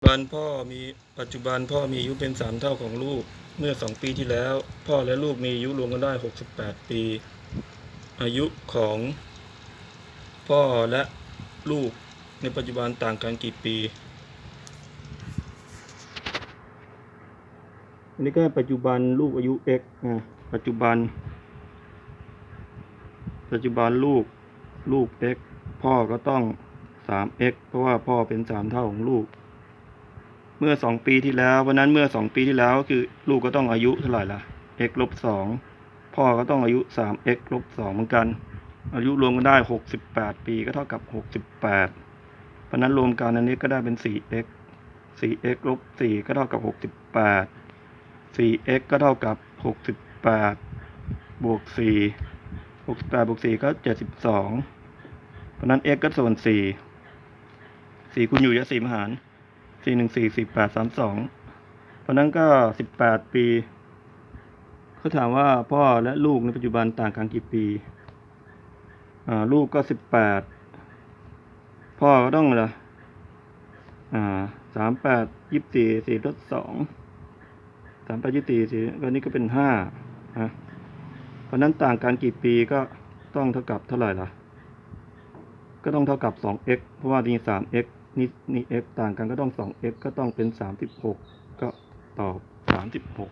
ปัจจุบันพ่อมีปัจจุบันพ่อมีอายุเป็นสามเท่าของลูก เมื่อสองปีที่แล้ว พ่อและลูกมีอายุรวมกันได้หกสิบแปดปี อายุของ พ่อและลูกในปัจจุบันต่างกันกี่ปี อันนี้ก็ปัจจุบันลูกอายุ x นะปัจจุบัน ปัจจุบันลูกลูก x พ่อก็ต้อง 3x เพราะว่าพ่อเป็นสามเท่าของลูก เมื่อสองปีที่แล้ววันนั้นเมื่อสองปีที่แล้วก็คือลูกก็ต้องอายุเท่าไหร่ล่ะ x ลบสองพ่อก็ต้องอายุ 3x ลบสองเหมือนกัน อายุรวมกันได้68ปีก็เท่ากับ68เพราะนั้นรวมกันอันนี้ก็ได้เป็น 4x 4x ลบ4ก็เท่ากับ68 4x ก็เท่ากับ68บวก4 68บวก4ก็72เพราะนั้น x ก็ส่วน4 4คูณอยู่จะ4มหาร 4 1 4 4 8 3 2เพราะฉะนั้นก็18ปี เขาถามว่าพ่อและลูกในปัจจุบันต่างกันกี่ปี อ่า ลูกก็18พ่อก็ต้องอะไรอ่า38 24 4ลด2สามแปดยี่สี่สี่ก็นี่ก็เป็นห้านะเพราะนั้นต่างกันกี่ปีก็ต้องเท่ากับเท่าไหร่ล่ะ ก็ต้องเท่ากับสอง x เพราะว่านี่สาม x นี่นี่ x ต่างกันก็ต้องสอง x ก็ต้องเป็นสามสิบหกก็ตอบสามสิบหก